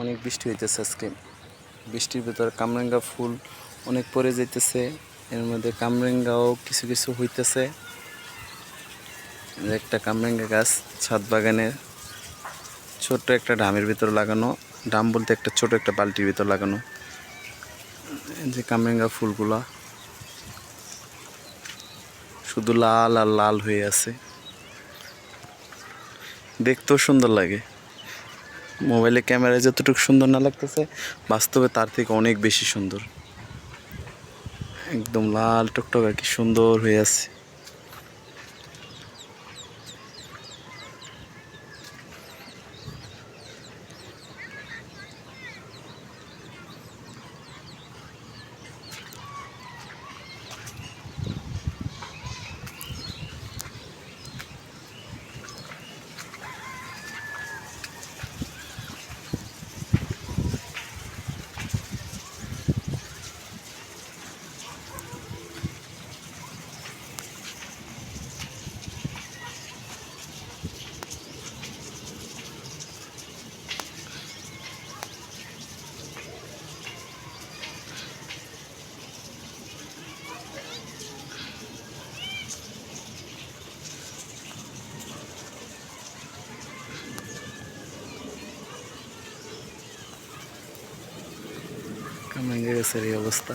অনেক বৃষ্টি হইতেছে আজকে। বৃষ্টির ভিতরে কামরাঙ্গা ফুল অনেক পরে যাইতেছে। এর মধ্যে কামরাঙ্গাও কিছু কিছু হইতেছে। একটা কামরাঙ্গা গাছ ছাদ বাগানের ছোট্ট একটা ডামের ভিতর লাগানো। ডাম বলতে একটা ছোট একটা বালতির ভিতর লাগানো। যে কামরাঙ্গা ফুলগুলা শুধু লাল আর লাল হয়ে আছে। দেখতেও সুন্দর লাগে। মোবাইলে ক্যামেরা যতটুকু সুন্দর না লাগতেছে, বাস্তবে তার থেকে অনেক বেশি সুন্দর। একদম লাল টকটক কি সুন্দর হয়ে আছে। কামরাঙ্গা গাছের এই অবস্থা।